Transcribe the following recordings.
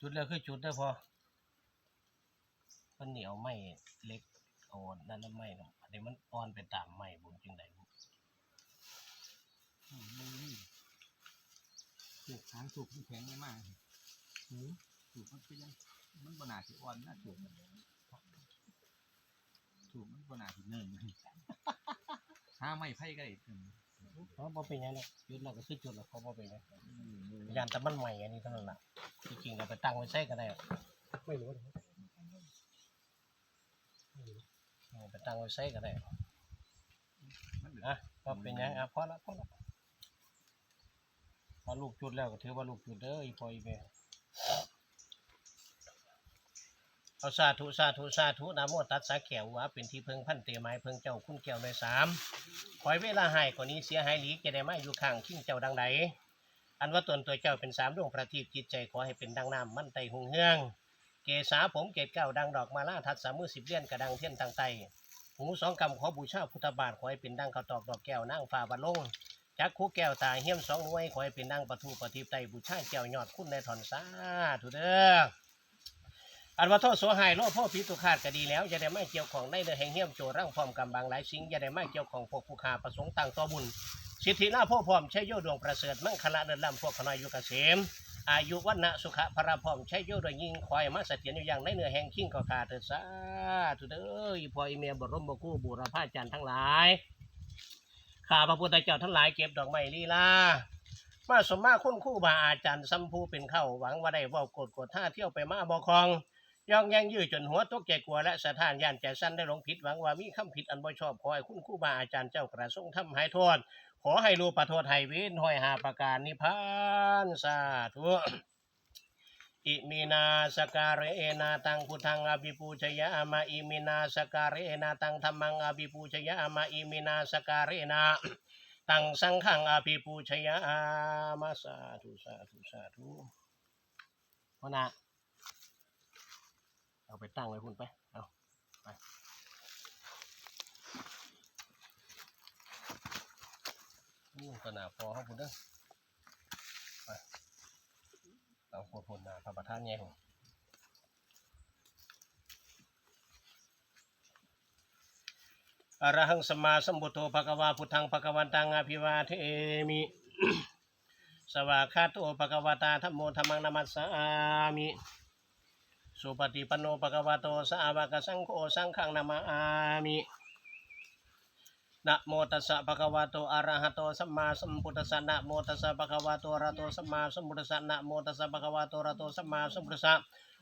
จุดแล้วคือจุดได้พอมันเหนียวไม่เล็กเอานั่นแล้วไม่เนะอันนี้มันอ่อนไปตามไม่บุญจึงไดบุอืมมันนี่ถูกทางถูกมันแข็งไม่มากหือถูกมันเป็นยังมันบนาสิอ่อนนะถูกมันถูกมันบนาสิเนินถ้าไม่ไพ่ก็ได้อืม เพราะบ่เป็นหยังเนาะจุดแล้วก็คือจุดแล้วเขาบ่เป็นหยังอืมยานแต่มันใหม่อันนี้เท่านั้นล่ะที่จริงเราไปตั้งไว้ใช้ก็ได้อะไม่รู้นะเอาไปตั้งไว้ใช้ก็ได้มันเหลืออะก็เป็นหยังอะพอละพอละพอลูกจุดแล้วก็ถือว่าลูกจุดเด้ออีพออีเม เอาสาธุสาธุสาธุนะโมตัสสะแก้วว่าเป็นที่เพิงพันเตไม้เพิงเจ้าคุณแก้วในสามขอยเวลาให้กว่านี้เสียหายหลีกจะได้ไมาอยู่ข้างขิ้งเจ้าดังใดอันว่าตนตัวเจ้าเป็นสามดวงประทีปจิตใจขอให้เป็นดังน้ำมั่นไตหุงเฮือง เกษาผมเกตเก้าดังดอกมาล่าทัดสามมือสิบเลี้ยนกระดังเทียนทางไตหูสองกำขอบูชาพุทธบาทขอให้เป็นดังข้าวตอกดอกแก้วนั่งฟ้าบันลงจักคู่แก้วตาเหี้ยมสองหน่วยขอให้เป็นดังประทูประทีปไตบูชาแก้วยอดคุณในถอนซาถูเด้อ อันว่าโทษโสหายโลภพ่อผีตุขาดก็ดีแล้วอย่าได้ไม่เกี่ยวของในเดือแห่งเหี้ยมโจรร่างพร้อมกำบังหลายสิ่งอย่าได้ไม่เกี่ยวของพวกผู้ขาประสงค์ต่างต่อบุญสิทธิลาพ่อพร้อมใช้โยดวงประเสริฐมั่งคละเดินลำพวกขนอยยุกเกษมอายุวันนะสุขะพระพร้อมใช้โยโดยยิงคอยมาเสถียรอยู่อย่างในเนื้อแห่งขิ้งก็ขาดเถิดสาธุเด้ออีพ่ออีเมียบรมบกู้บูรพาจารย์ทั้งหลายข้าพระพุทธเจ้าทั้งหลายเก็บดอกไม้ลีลามาสมมาคุณคู่บาอาจารย์สัมภูเป็นเข้าหวังว่าได้ว่ากดกดท่าเที่ยวไปมาบอคอง ย่องแยงยื้อจนหัวตกแก่กลัวและสถานย่านใจสั้นได้หลงผิดหวังว่ามีคำผิดอันบ่ชอบขอให้คุณครู่บาอาจารย์เจ้ากระทรงทำหายโทษขอให้รู้ประโทษให้เวินห้อยหาประการนิพพานสาธุอิมินาสการเอนาตังพุทธังอภิปูชยามาอิมินาสการเอนาตังธรรมังอภิปูชยามาอิมินาสการเอนาตังสังฆังอภิปูชยามาสาธุสาธุสาธุพนะ เอาไปตั้งไว้พุ่นไป เอาไปนี่ก็น่าพอครับพุ่นเด้อไปเอาพุ่นพุ่นนะพระประธานใหญ่ผมอรหังสมาสัมพุทโธภะคะวาพุทธังภะคะวันตังอภิวาเทมิสวากาโตภะคะวตาธัมโมธัมมังนามัสสามิ สุปฏิปันโนภะคะวะโตสาวกสังโฆสังฆังนามามินะโมตัสสะภะคะวะโตอะระหะโตสัมมาสัมพุทธัสสะนะโมตัสสะภะคะวะโตอะระหะโตสัมมาสัมพุทธัสสะนะโมตัสสะภะคะวะโตอะระหะโตสัมมาสัมพุทธัสสะ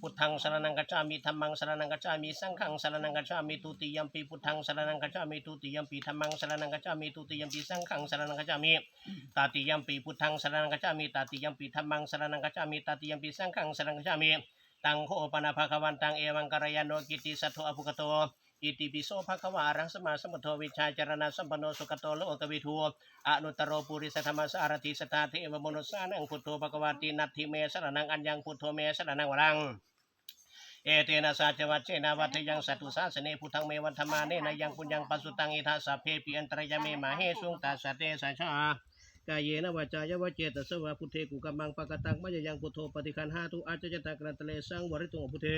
พุทธังสรณังกัจฉามิธัมมังสรณังกัจฉามิสังฆังสรณังกัจฉามิทุติยัมปีพุทธังสรณังกัจฉามิทุติยัมปีธัมมังสรณังกัจฉามิทุติยัมปีสังฆังสรณังกัจฉามิตาติยัมปีพุทธังสรณังกัจฉามิตาติยัมปีธัมมังสรณังกัจฉามิตาติยัมปีสังฆังสรณังกัจฉามิ ตังโคปนะภควันตังเอวังกัลยาโนกิติสัทโธอภุกโตอิติปิโสภควะอะระหังสมาสมุทโธวิชาจารณะสัมปโนสุขโตโลกวิทูอนุตตรโรปุริสธรรมสารติสตาเทวมนุสานังพุทโธภควะตินัตถิเมสรนังอัญญังพุทโธเมสรนังวรังเอเตนะสาจวัจเจนาวัตยังสัตุสาสเนพุทังเมวันธรรมาเนนะยังปุญญังปัสสุตังอิทัสสะเพปิอันตรยเมมาเฮสุงตัสเตสัชา กายเยนะวาจายาวเจตสวะพุทเทกุกัมมังปะกตังมะยังพุทโธปฏิคันหาตุอาจจะตากรันตเลสังวริตุงพุทเท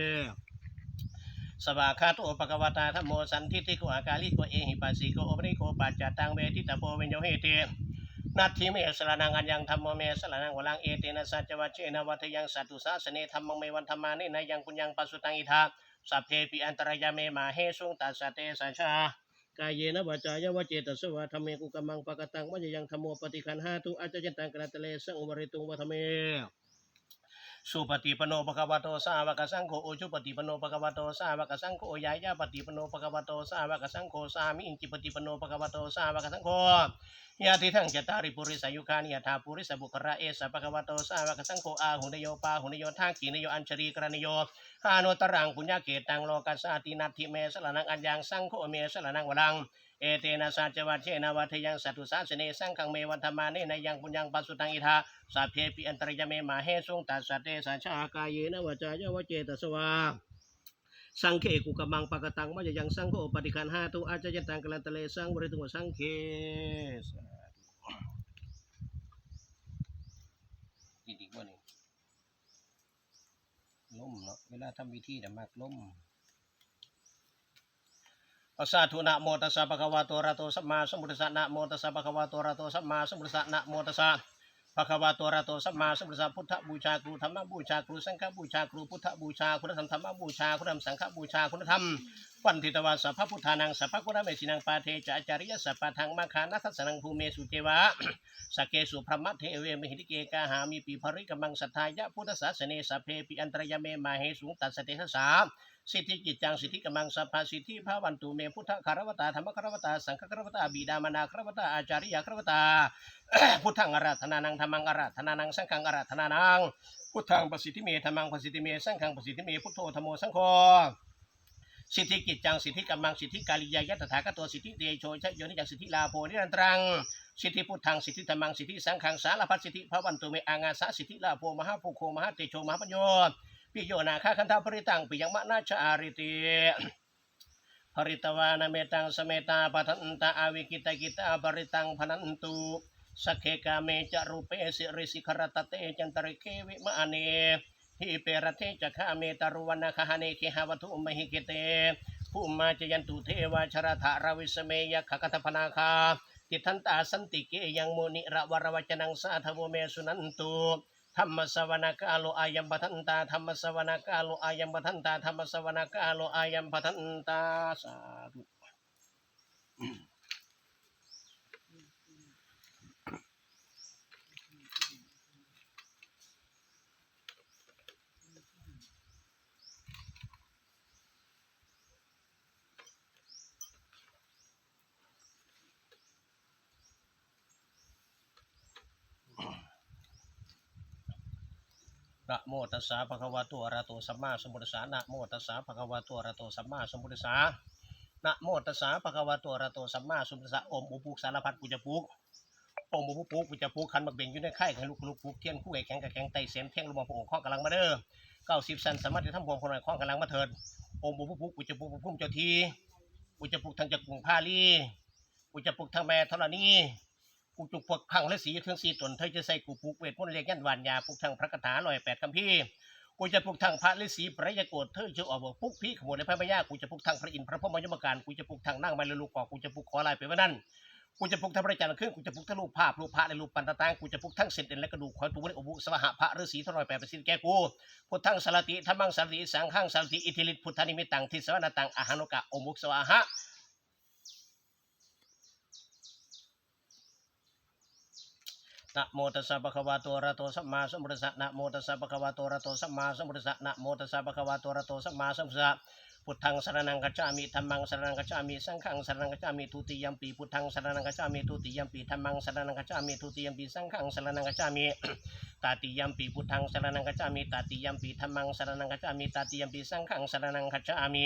สวากขาโตปะกวตาธรรมโมสันทิติโกอากาลิโกเอหิปัสสิโกโอปริโกปัจจตังเวทิตาโพวิญโยเฮเตนัตถิเมสรนังอัญญังธรรมโมเมสรนังวลังเอเตนะสัจวัจเจนะวัทยังสัตุสาสเนธรรมังเมวันธรรมาเนนะยังปุญญังปัสสุตังอิทาสัพเพปิอันตรายาเมมาเฮสุงตัสสเตสัชา กายเยนะวาจายาวเจตสวะธรรมเมกุกมังปะกตังมะยังธรรมโมปฏิคันหาตุอาจจตังกระตเลสังวริตุงวัฒเมสุปฏิปโนภะควาโตสาวกสังโฆโอจุปฏิปโนภะควาโตสาวกสังโฆยายาปฏิปโนภะควาโตสาวกสังโฆสามิอินจิปฏิปโนภะควาโตสาวกสังโฆ ยาติทังจตาริปุริสายุคานิยถาปุริสบุคระเอสะภะคะวะโตสาวกสังโฆอาหุนโยปาหุนโยทากีนโยอัญชรีกรณโยหาโนตรังปุญญาเกตังโลกัสาตินัตถิเมสรนังอัญญังสังโฆเมสรนังวรังเอเตนะสัจวัชเชนะวัทยังสัตตุสาสเนสังฆังเมวันธรรมาเนนยังปุญญังปัสสุตังอิทาสัพเพปิอันตรยเมมาเฮสุงตัสสะเตสัชชากายเยนวจายาวเจตสวา สังเขกุกมังปะกตังมะยังสังโฆปฏิคันหาตุอาจยันตังกลันตะเลสังบริตุงสังเขอีกอีกว่านี่ล้มเนาะเวลาทำวิธีแต่มากล้มอาสาธุนะโมตัสสะภะคะวะโตระโตสัมมาสัมพุทธัสสะนะโมตัสสะภะคะวะโตระโตสัมมาสัมพุทธัสสะนะโมตัสสะ ภะควะโตอะระโตสัมมาสัมพุทธัสสะพุทธบูชาครูธรรมบูชาครูสังฆบูชาครูพุทธบูชาคุณธรรมธรรมบูชาคุณธรรมสังฆบูชาคุณธรรมวันทิตวาสัพพพุทธานังสัพพกุณเมสินังปาเทจะอาจาริยสัพพะทังมาคานัสสนังภูเมสุเทวะสเกสุพรหมเทเวมหิติเกกาหามีปีภริกมังสัทธายะพุทธศาสเนสัพเพปิอันตรยเมมาเหสุงตัสสเตสสา สิทธิกิจจังสิทธิกำมังสัพพะสิทธิภาวันตุเมพุทธคารวตาธรรมคารวตาสังฆคารวตาบิดามนาคารวตาอาจาริยคารวตาพุทธังอาราธนานังธรรมังอาราธนานังสังฆังอาราธนานังพุทธังประสิทธิเมธรรมังประสิทธิเมสังฆังประสิทธิเมพุทโธธรรมโมสังโฆสิทธิกิจจังสิทธิกำมังสิทธิกาลิยายะตถาคตโตสิทธิเตโชชะโยนิจักสิทธิลาโพนิรันตรังสิทธิพุทธังสิทธิธรรมังสิทธิสังฆังสารพัดสิทธิพระวันตุเมอางาสะสิทธิลาโพมหาภูโคมหาเตโชมหาปัญโย ปิโยนาคาคันธาปริตังปิยังมะนาชาอาริติภริตวานาเมตังสเมตาปทันตาอาวิกิตากิตาปริตังพนันตุสักเคกาเมจารูเปสิริสิขรตเตจันตริเควิมาเนฮิเปรเทจะขาเมตารุวันนาคหาเนเคหาวัตุมหิเกเตผู้มาจยันตุเทวาชรถาราวิสเมยขคตพนาคาติทันตาสันติเกยังโมนิระวรวจนังสาธโวเมสุนันตุ ธรรมสวนากาโลอายัมปทันตาธรรมสวนากาโลอายัมปทันตาธรรมสวนากาโลอายัมปทันตาสาธุ นะโมตัสสะภะคะวะโตอะระหะโตสัมมาสัมพุทธัสสะนะโมตัสสะภะคะวะโตอะระหะโตสัมมาสัมพุทธัสสะนะโมตัสสะภะคะวะโตอะระหะโตสัมมาสัมพุทธัสสะอมอุปุกสารพัดกูจะปลูกอมอุปุกกูจะปลูกคันบักเบ่งอยู่ในไข่ให้ลูกลูกปลูกเทียนคู่ไอ้แข็งกับแข็งไตเสียมเท่งลงมาพระองค์ข้อกำลังมาเด้อเก้าสิบสันสามารถจะทำพวงคนหน่อยข้องกำลังมาเถิดอมอุปุกกูจะปลูกพุ่มเจ้าทีกูจะปลูกทางจากกรุงพาลีกูจะปลูกทางแม่ธรณี กูจุกพวกพังและสีเครื่องสีตนเธอจะใส่กูปลูกเวทมนต์เรียกยันวานยาปลูกทางพระคาถาลอยแปดคำพี่กูจะปลุกทางพระฤาษีปริยโกฏเธอจะออกบอกปลุกพี่ขโมยในพระมายากูจะปลุกทางพระอินทร์พระพรหมยมการกูจะปลุกทางนั่งไม้ลูกกอกูจะปลุกขอลายไปว่านั่นกูจะปลุกทางพระจันทร์ขึ้นกูจะปลุกทั้งรูปภาพรูปพระและรูปปันตะตางกูจะปลุกทั้งเศษเอ็นและกระดูกคอยปลุกในอบุสวหะพระฤาษีทรอยแปดประสิทธิ์แก่กูพุทธังสารติธรรมังสารติสังฆังสารติอิทธิฤทธิพุทธานิมิตังทิสวนาตังอาหานุกะอมุกสวาหะ นะโมตัสสะภะคะวะโตอะระโตสัมมาสัมพุทธัสสะนะโมตัสสะภะคะวะโตอะระโตสัมมาสัมพุทธัสสะนะโมตัสสะภะคะวะโตอะระโตสัมมาสัมพุทธัสสะพุทธังสรณังกัจฉามิธัมมังสรณังกัจฉามิสังฆังสรณังกัจฉามิทุติยัมปีพุทธังสรณังกัจฉามิทุติยัมปีธัมมังสรณังกัจฉามิทุติยัมปีสังฆังสรณังกัจฉามิตาติยัมปีพุทธังสรณังกัจฉามิตาติยัมปีธัมมังสรณังกัจฉามิตาติยัมปีสังฆังสรณังกัจฉามิ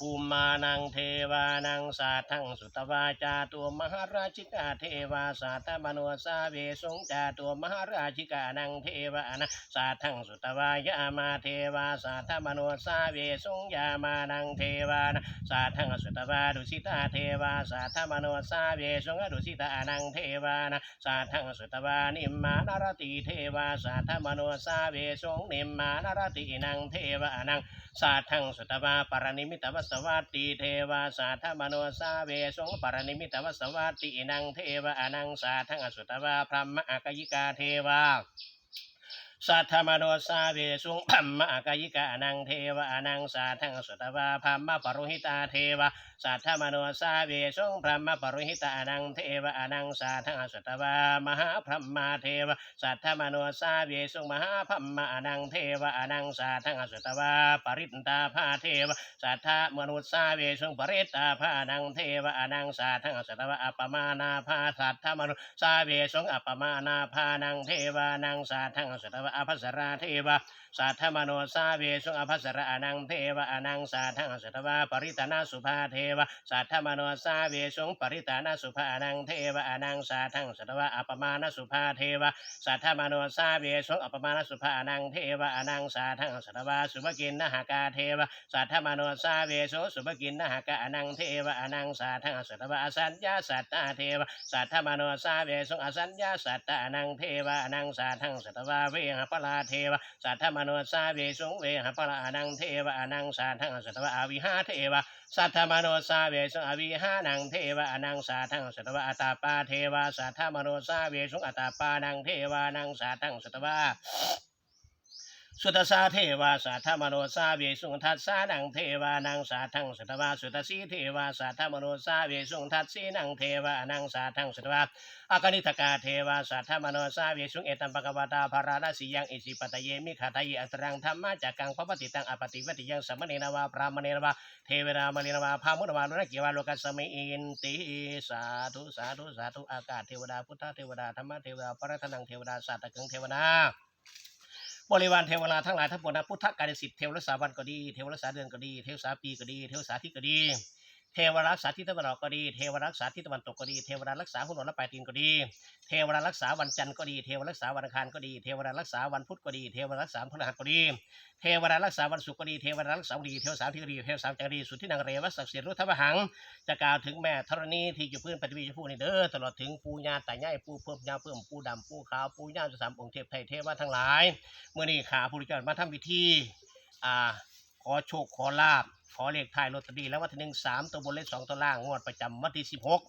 ภูมานังเทวานังสาทังสุตวาจาตัวมหาราชิกาเทวาสาตมโนสาเวสงจาตัวมหาราชิกานังเทวานะสาทังสุตวายามาเทวาสาตมโนสาเวสงยามานังเทวานะสาทังสุตวาดุสิตาเทวาสาตมโนสาเวสงดุสิตานังเทวานะสาทังสุตวานิมมานารติเทวาสาตมโนสาเวสงนิมมานารตินังเทวานังสาทังสุตวาปรนิมิตวสวัตติเทวาสาธมโนสาเวสงปรนิมิตวสวัตตินังเทวานังสาทังอสุตวาพรหมอากยิกาเทวา สัทธมโนสาเวสุงพัมมะกายิกานังเทวานังสาทังสุตวาพัมมะปรุหิตาเทวาสัทธมโนสาเวสุงพรหมปรุหิตานังเทวานังสาทังสุตวามหาพรหมาเทวาสัทธมโนสาเวสุงมหาพรหมานังเทวานังสาทังสุตวาปริตตาภาเทวาสัทธมนุสาเวสุงปริตตาภานังเทวานังสาทังสุตวาอัปปมานาภาสัทธมนุสาเวสุงอัปปมานาภานังเทวานังสาทังสุตวาอาภัสราเทวา สัทธมโนสาเวสุอภัสราอนังเทวะอนังสาทังสัตวาปริตนาสุภาเทวะสัทธมโนสาเวสุปริตานาสุภาอนังเทวะอนังสาทังสัตวาอัปมาณสุภาเทวะสัทธมโนสาเวสุอัปมาณสุภาอนังเทวะอนังสาทังสัตวาสุภกินนหกาเทวะสัทธมโนสาเวสุสุภกินนหกาอนังเทวะอนังสาทังสัตวาอสัญญาสัตตาเทวะสัทธมโนสาเวสุอสัญญาสัตตานังเทวะอนังสาทังสัตวาเวหปลาเทวะสัทธมโนสาเวสุงเวหปะระนังเทวะอนังสาทังสัตวะอวิหาเทวะสัทธมโนสาเวสุงอวิหานังเทวะอนังสาทังสัตวะอัตตาปาเทวะสัทธมโนสาเวสุงอัตตาปานังเทวานังสาทังสัตวะ สุตสาเทวาสาธมโนสาเวสุงทัสสานังเทวานังสาทังสัตวาสุตสีเทวาสาธมโนสาเวสุงทัสสีนังเทวานังสาทังสัตวาอากนิตกาเทวาสาธมโนสาเวสุงเอตัมปะกวตาภาราสียังอิสิปตะเยมิขาตายอัตรังธรรมะจากกังปปติตังอปติวติยังสมเนนวาพรามเนนวาเทวรามเนนวาพามุนวาลุนกิวาโลกัสมิอินติสาธุสาธุสาธุอากาศเทวดาพุทธเทวดาธรรมเทวดาปรัตนังเทวดาสัตตะกังเทวดา บริวารเทวราทั้งหลายทั้งปวงนะพุทธกายสิทธิ์เทวรักษาวันก็ดี เทวรักษาเดือนก็ดี เทวรักษาปีก็ดี เทวรักษาทิศก็ดี เทวรักษาทิศตะวันออกก็ดี เทวรักษาทิศตะวันตกก็ดี เทวรักษาหัวนอนและปลายตีนก็ดี เทวรักษาวันจันทร์ก็ดี เทวรักษาวันอังคารก็ดี เทวรักษาวันพุธก็ดี เทวรักษาพฤหัสก็ดี เทวรักษาวันศุกร์ก็ดี เทวรักษาวันดี เทวสามที่ก็ดีเทวสามจักรีสุดทธินางเรวศักดิ์สิทธิ์รุทธวหัง จะกล่าวถึงแม่ธรณีที่อยู่พื้นปฏิวิชผู้นี่เด้อ ตลอดถึงปูญาตายายปูเพิ่มยาเพิ่มปูดำปูขาวปูญาจะสามองค์เทพไทยเทวะทั้งหลาย เมื่อนี้ขาผู้ริจามาทำพิธี อ่า อโชคขอลาบ ขอเลขท้ายลอตเตอรี่แล้ววันที่หนึ่งสามตัวบนเลขสองตัวล่างงวดประจำวันที่สิบหก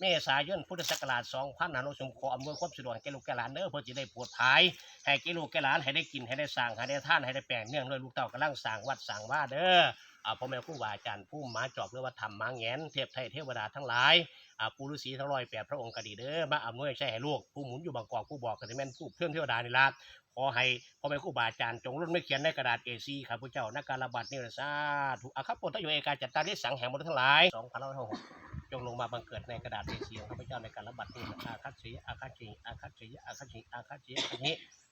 เมษายนพุทธศักราชสองพันห้าร้อยสมขออำนวยความสะดวกให้แก่ลูกแก่หลานเด้อเพื่อจะได้ปวดภายให้แก่ลูกแก่หลานให้ได้กินให้ได้สร้างให้ได้ท่านให้ได้แปลงเนื่องด้วยลูกเต่ากำลังสร้างวัดสร้างว่าเด้ออ่าพ่อแม่ครูบาอาจารย์ผู้มาจอบหรือว่าทำมาแงนเทพไทยเทวดาทั้งหลายอ่าปูฤาษีทั้งร้อยแปดพระองค์ก็ดีเด้อมาอำนวยใช้ให้ลูกผู้หมุนอยู่บางกอกผู้บอกกันแม่นผู้เพื่อนเทวดานี่ละ อให้พ่อแม่ครูบาอาจารย์จงรุ่นไม่เขียนในกระดาษ A4 ข้าพเจ้านักการระบาดนี่ละซาถูกอาคับปตโยเอกาจัตตาริสังแห่งมนุษย์ทั้งหลายสองพันร้อยหกจงลงมาบังเกิดในกระดาษ A4 ของข้าพเจ้าในการระบาดนี่อาคัตสีอาคัตสีอาคัตสีอาคัตสีอาคัตสีอาคั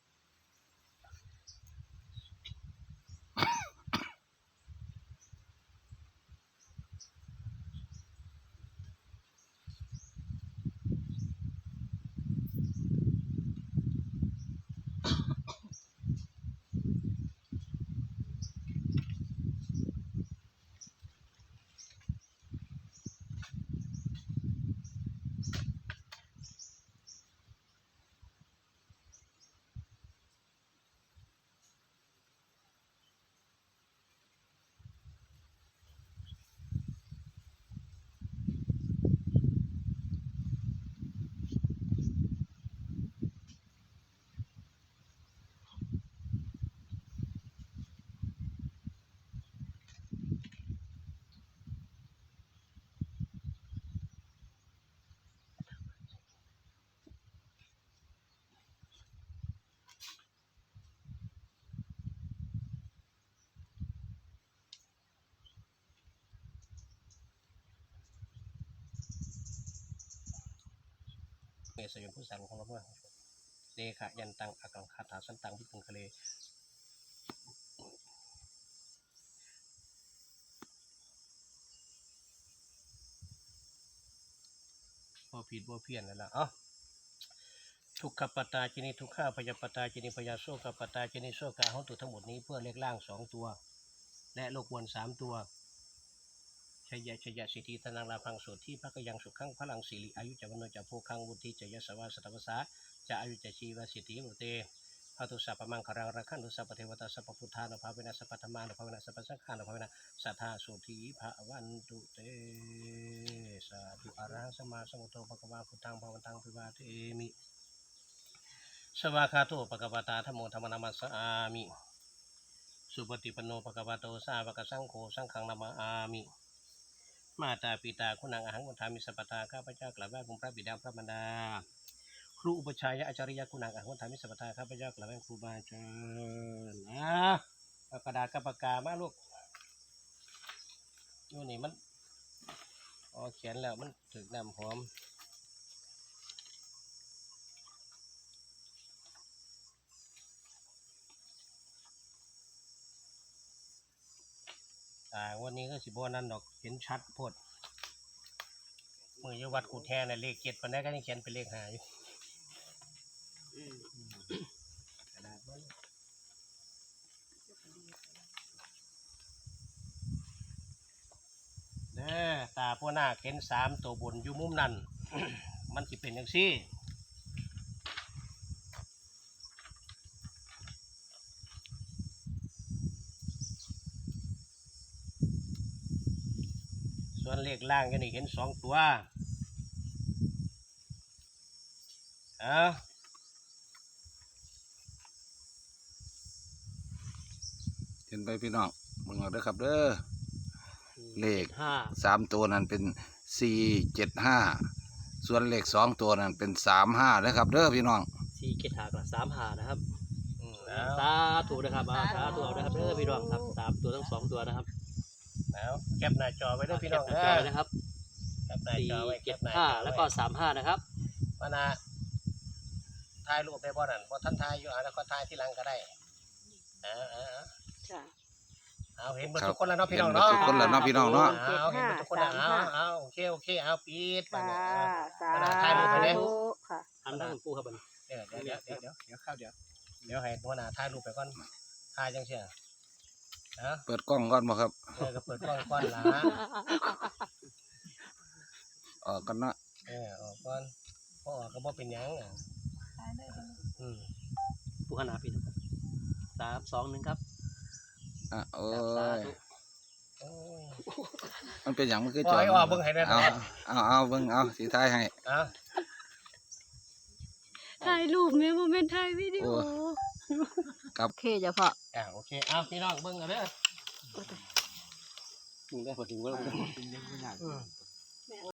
สยมผู้สังของเราเมื่อเลขะยันตังอากังคาถาสันตังพิพุงคะเลพอผิดบ่เพี้ยนแล้วละเอ้าทุกขปตาจินิทุกข้าพยาปตาจินิพยาโซกปตาจินิโซกาห้องตัวทั้งหมดนี้เพื่อเลขล่างสองตัว และโลกวนสามตัว ชยชยสิทธิธนังลาพังโสที่พระกยังสุขังพลังสิริอายุจวันโนจะโพคังวุฒิจยสวาสตวสาจะอายุจะชีวสิทธิโมเตพระตุสัพพมังคารังรักขันตุสัพพเทวตาสัพพพุทธานุภาเวนะสัพพธรรมานุภาเวนะสัพพสังฆานุภาเวนะสัทธาสุธีภะวันตุเตสาธุอะระหังสมาสมุทโธภะคะวาพุทธังภะวันตังปิวาเทมิสวากาโตปะกวาตาธโมธรรมนามัสสามิสุปฏิปนโนปะกวาโตสาวกสังโฆสังฆังนามามิ มาตาปิตาคุณังอาหังวันทามิสัพพตาข้าพเจ้ากล่าวว่าคุณพระบิดาพระมารดา ครูอุปชัยอาจารยะคุณังอาหังวันทามิสัพพตาข้าพเจ้ากล่าวว่าครูบาอาจารย์นะกระดาษกับปากกามาลูกอยู่นี่มันอ๋อเขียนแล้วมันถึกน้ำหอม อ่าวันนี้ก็สิบวนั้นดอกเห็นชัดโพดมืออยวัดกูแท้น่ะเลขเจ็ดปันได้ก็ยังเขียนเป็นเลขหาอยู่กระดาษบ่เลยเด้อตาพวกหน้าเข็นสามตัวบนอยู่มุมนั้นมันสิเป็นอย่างซี่ วนเลขล่างกันนี่เห็นสองตัว เอาเห็นไปพี่น้องมึงเอาเด้อครับเด้อ เลขห้าสามตัวนั้นเป็นสี่เจ็ดห้า ส่วนเลขสองตัวนั้นเป็นสามห้าเลยครับเด้อพี่น้อง สี่เกตหากับสามหานะครับอืมเอาสาธุนะครับเอาสาธุเอานะครับเด้อพี่น้องครับสามตัวทั้งสองตัวนะครับ เอาแคปหน้าจอไว้เด้อพี่น้องแคปเด้หาจออไว้นะครับแคปหน้าสี่จอไว้แคเจ็ดปหน้าจห้าอไแล้วก็สามห้านะครับมานะถ่ายรูปได้บ่นั่นบ่ท่านถ่ายอยู่อะแล้วก็ถ่ายที่หลังก็ได้เอาเอาเอาจ้ะเอาเห็นหมดครับทุกคนแล้วเนาะพี่น้องเห็นหมดเนาะทุกคนแล้วเนาะพี่น้องเนาะเอาเห็นหมดทุกคนแล้วเจ็ดเอาห้าเอาโอเคโอเคเอาปิดไปค่ะเนี่ยสาเอาเอาถ่ายรูปไปเลยธุค่ะทำทั้งปูครับมันเดี๋ยวเดี๋ยวเดี๋ยวเดี๋ยวเดี๋ยวเข้าเดี๋ยวเดี๋ยวให้หัวหน้าถ่ายรูปไปก่อนถ่ายจังเสีย นะเปิดกล้องก่อนบ่ครับ เออก็เปิดกล้องก่อนล่ะออกกันเนาะเออออกก่อนพอออกก็บ่เป็นหยังอะอืมปูขนาดพี่ครับสามสองหนึ่งครับอะโอ้สายธุโอ้ย มันเป็นอย่างมันคือปล่อยออกเบิ่งให้ได้ เอาไหมเอาเอาเบิ่งเอาสีท้ายให้ เอาถ่ายรูปแม่โมเมนต์ถ่ายวิดีโอโอ้ ครับ โอเคจ้ะพ่ออ่าโอเคเอาพี่น้องเบิ่งกันเด้อมึงได้พอถึงว่าเป็นยังไงอืม